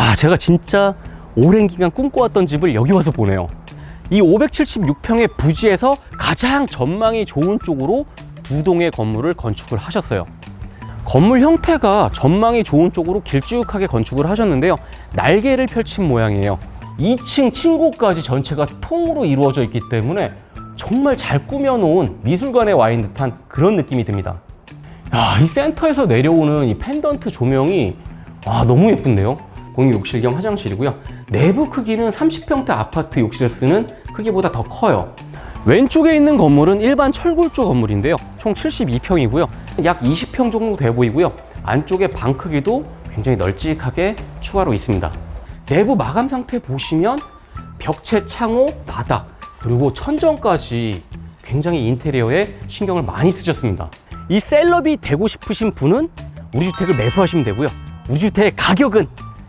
아, 제가 진짜 오랜 기간 꿈꿔왔던 집을 여기 와서 보네요. 이 576평의 부지에서 가장 전망이 좋은 쪽으로 두 동의 건물을 건축을 하셨어요. 건물 형태가 전망이 좋은 쪽으로 길쭉하게 건축을 하셨는데요. 날개를 펼친 모양이에요. 2층 층고까지 전체가 통으로 이루어져 있기 때문에 정말 잘 꾸며놓은 미술관에 와 있는 듯한 그런 느낌이 듭니다. 야, 이 센터에서 내려오는 이 펜던트 조명이 와, 너무 예쁜데요? 공용 욕실 겸 화장실이고요. 내부 크기는 30평대 아파트 욕실에 쓰는 크기보다 더 커요. 왼쪽에 있는 건물은 일반 철골조 건물인데요. 총 72평이고요. 약 20평 정도 돼 보이고요. 안쪽에 방 크기도 굉장히 널찍하게 추가로 있습니다. 내부 마감 상태 보시면 벽체, 창호, 바닥, 그리고 천정까지 굉장히 인테리어에 신경을 많이 쓰셨습니다. 이 셀럽이 되고 싶으신 분은 우리 주택을 매수하시면 되고요. 우리 주택의 가격은